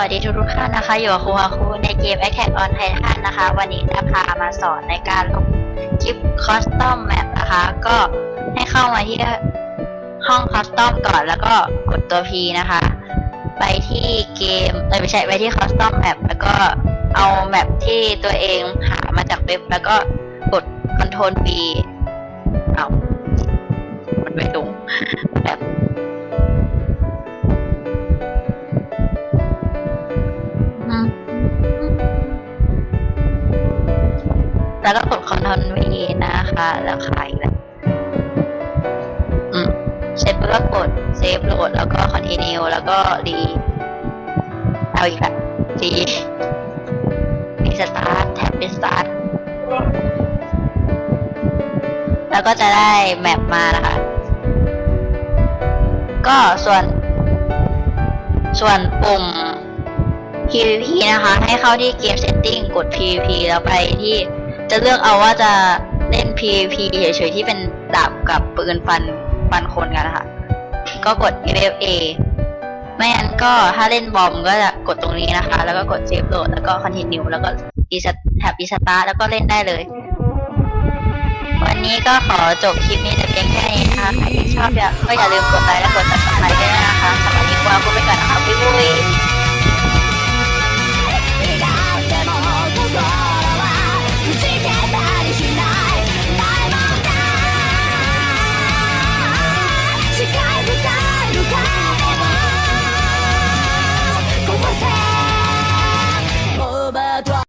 วัสดีทุกทุกๆท่านนะคะ อยู่กับครูฮาคูในเกม Attack on Titan นะคะ วันนี้จะพามาสอนในการลงคลิป Custom Map นะคะ ก็ให้เข้ามาที่ห้อง Custom ก่อนแล้วก็กดตัว P นะคะ ไปที่เกมเอ้ยไม่ใช่ไปที่ Custom Map แล้วก็เอาแมปที่ตัวเองหามาจากเว็บ แล้วก็กด Ctrl B เอามันไม่ตรงแบบ แล้วก็กดคอนโทรลวีนะคะ แล้วขายแล้วอืมเสร็จแล้วก็กดเซฟโหลดแล้วก็คอนติเนียแล้วก็รีเอาอีกแล้วรีรีสตาร์ทแท็บรีสตาร์ทแล้วก็จะได้แมปมานะคะ ก็ส่วน ส่วนปุ่ม PVP นะคะ ให้เข้าที่เกม Setting กด PVP แล้วไปที่ จะเลือกเอาว่าจะเล่น PVP เฉยๆที่เป็นดาบกับปืนฟันฟันคนกันนะคะ ก็กด FFA ไม่งั้นก็ถ้าเล่นบอมก็จะกดตรงนี้นะคะ แล้วก็กด Save Load แล้วก็ Continue แล้วก็ Reset แท็บ Restart แล้วก็เล่นได้เลย วันนี้ก็ขอจบคลิปนี้แต่เพียงแค่นี้นะคะใครที่ชอบอย่าก็อย่าลืมกดไลค์และกด subscribe ด้วยนะคะ